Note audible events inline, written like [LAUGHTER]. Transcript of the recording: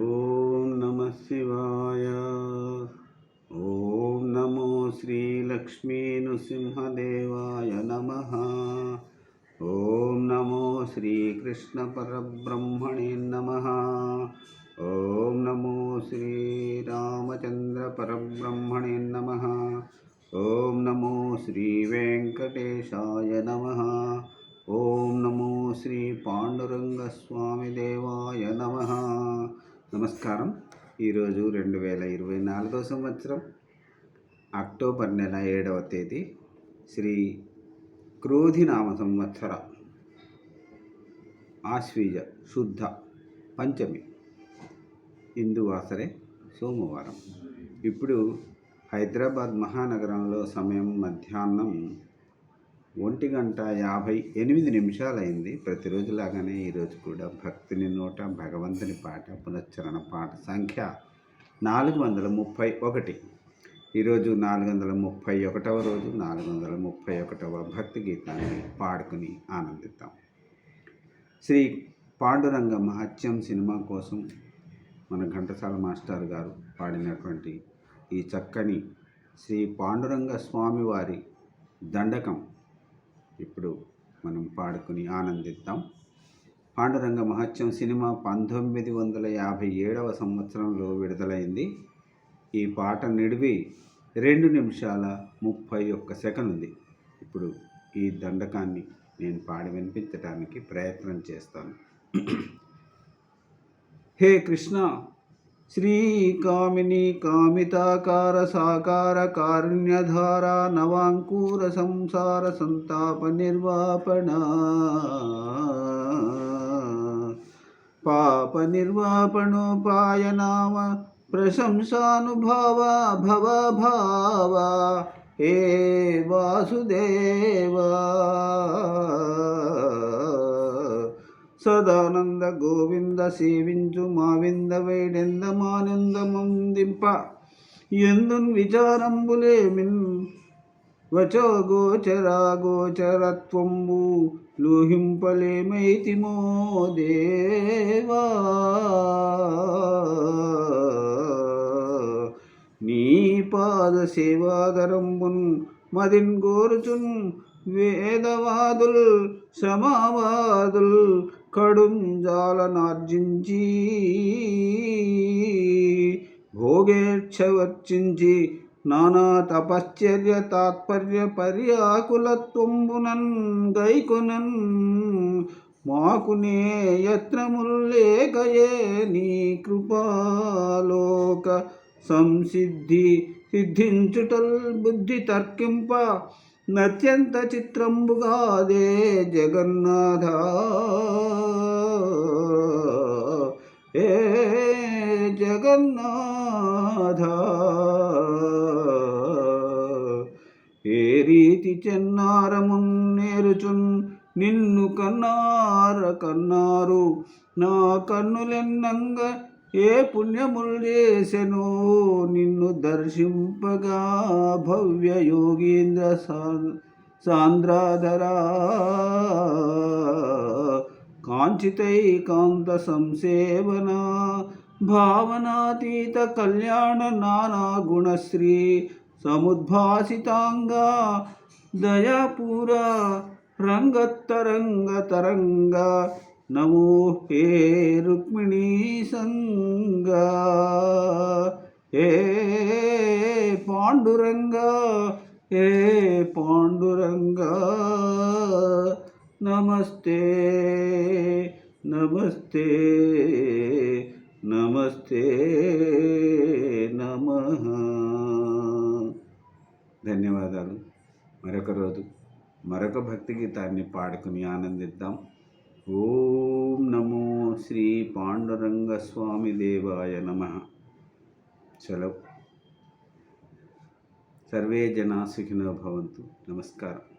ఓం నమ శివాయ. ఓం నమో శ్రీలక్ష్మీ నృసింహదేవాయ నమ. ఓం నమో శ్రీకృష్ణ పరబ్రహ్మణే నమ. ఓం నమో శ్రీరామచంద్ర పరబ్రహ్మణే నమ. ఓం నమో శ్రీ వెంకటేశాయ నమ. ఓం నమో శ్రీ పాండురంగస్వామిదేవ నమస్కారం. ఈరోజు రెండు వేల ఇరవై నాలుగో సంవత్సరం అక్టోబర్ నెల ఏడవ తేదీ శ్రీ క్రోధినామ సంవత్సర ఆశ్వీజ శుద్ధ పంచమి. ఇందువాసరే సోమవారం. ఇప్పుడు హైదరాబాద్ మహానగరంలో సమయం మధ్యాహ్నం ఒంటి గంట యాభై ఎనిమిది నిమిషాలైంది. ప్రతిరోజులాగానే ఈరోజు కూడా భక్తిని నోట భగవంతుని పాట పునశ్చరణ పాట సంఖ్య నాలుగు వందల ముప్పై ఒకటి. ఈరోజు నాలుగు వందల ముప్పై ఒకటవ రోజు నాలుగు వందల ముప్పై ఒకటవ భక్తి గీతాన్ని పాడుకుని ఆనందిద్దాం. శ్రీ పాండురంగ మహత్యం సినిమా కోసం మన ఘంటసాల మాస్టర్ గారు పాడినటువంటి ఈ చక్కని శ్రీ పాండురంగ స్వామి వారి దండకం ఇప్పుడు మనం పాడుకుని ఆనందిద్దాం. పాండురంగ మహత్యం సినిమా పంతొమ్మిది వందల యాభై ఏడవ సంవత్సరంలో విడుదలైంది. ఈ పాట నిడివి రెండు నిమిషాల ముప్పై ఒక్క సెకండ్ ఉంది ఇప్పుడు ఈ దండకాన్ని నేను పాడి వినిపించడానికి ప్రయత్నం చేస్తాను. [CLEARS THROAT] హే కృష్ణ! శ్రీకామిని కామితాకార సాకార కారుణ్యధార నవాంకూర సంసార సంతాప నిర్వాపణ పాప నిర్వాపణోపాయ నామ ప్రశంసానుభావ భవ భావ ఏ వాసుదేవా సదానంద గోవింద సేవించు మా మావింద వేడెందమానందమందింప ఎందున్ విచారంబులేమిన్ వచో గోచరా గోచరత్వంబు లోహింపలేమైతిమో దేవా. నీ పాద సేవాదరంబున్ మదిన్ గోరుచున్ వేదవాదుల్ సమావాదుల్ కడుంజాలనార్జించి భోగేచ్ఛ వర్చించి నానా తపశ్చర్య తాత్పర్య పర్యాకులత్వంబునన్ గైకొనన్. మాకునే యత్నముల్లేకయే నీ కృపాలోక సంసిద్ధి సిద్ధించుటల్ బుద్ధి తర్కింప నత్యంత చిత్రంబుగాదే జగన్నాథ. ఏ రీతి చెన్నారమున్నేరుచున్ నిన్ను కన్నార కన్నారు. నా కన్నులెన్నంగ ఏ పుణ్యములు చేసెను? నిన్ను దర్శింపగా భవ్య యోగీంద్ర సాంద్రాధరా. కాంచితై కాంత సంసేవన భావనాతీత కళ్యాణ నానా గుణశ్రీ. సముద్భాసితాంగా దయాపూర రంగత్తరంగ తరంగ. నమో హే రుక్మిణీ సంగ. హే పాండురంగ హే పాండురంగ. నమస్తే నమస్తే నమస్తే నమ. ధన్యవాదాలు. మరొక రోజు మరొక భక్తి గీతాన్ని పాడుకుని ఆనందిద్దాం. ఓం నమో శ్రీ పాండురంగ స్వామి దేవాయ నమ. సెలవు సర్వే జనా సుఖినో భవంతు. నమస్కారం.